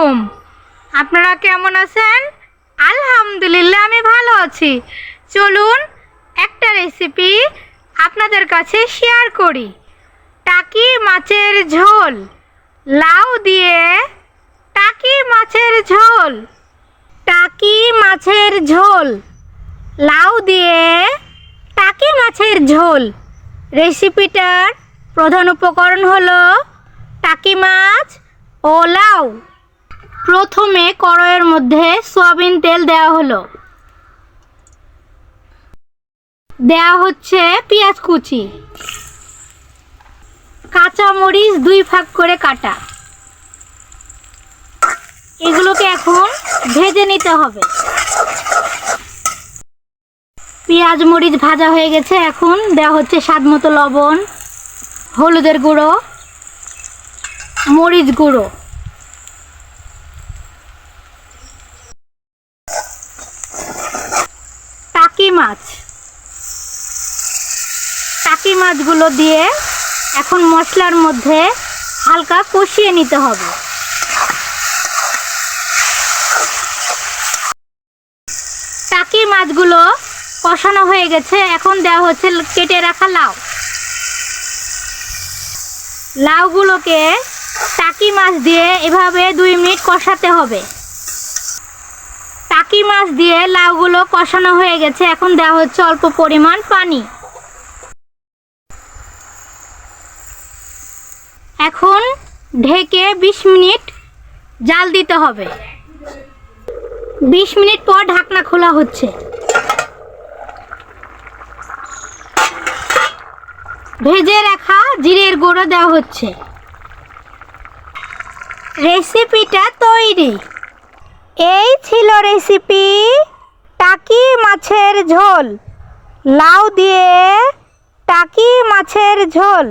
আলাইকুম। আপনারা কেমন আছেন? আলহামদুলিল্লাহ, আমি ভালো আছি। চলুন একটা রেসিপি আপনাদের কাছে শেয়ার করি। টাকি মাছের ঝোল। লাউ দিয়ে টাকি মাছের ঝোল। টাকি মাছের ঝোল। লাউ দিয়ে টাকি মাছের ঝোল। রেসিপিটার প্রধান উপকরণ হলো টাকি মাছ ও লাউ। প্রথমে কড়াইয়ের মধ্যে সয়াবিন তেল দেওয়া হলো। দেওয়া হচ্ছে পেঁয়াজ কুচি। কাঁচা মরিচ দুই ভাগ করে কাটা। এগুলোকে এখন ভেজে নিতে হবে। পেঁয়াজ মরিচ ভাজা হয়ে গেছে, এখন দেওয়া হচ্ছে স্বাদ মতো লবণ, হলুদের গুঁড়ো, মরিচ গুঁড়ো টাকি মাছ। টাকি মাছগুলো দিয়ে এখন মশলার মধ্যে হালকা কষিয়ে নিতে হবে। টাকি মাছগুলো কষানো হয়ে গেছে, এখন দেওয়া হচ্ছে কেটে রাখা লাউ। লাউগুলোকে টাকি মাছ দিয়ে এভাবে দুই মিনিট কষাতে হবে। টাকি মাছ দিয়ে লাউগুলো কষানো হয়ে গেছে। এখন দেওয়া হচ্ছে অল্প পরিমাণ পানি। এখন ঢেকে বিশ মিনিট জাল দিতে হবে। বিশ মিনিট পর ঢাকনা খোলা হচ্ছে। ভেজে রাখা জিরের গুঁড়ো দেওয়া হচ্ছে। রেসিপিটা তৈরি। এই ছিল রেসিপি টাকি মাছের ঝোল। লাউ দিয়ে টাকি মাছের ঝোল।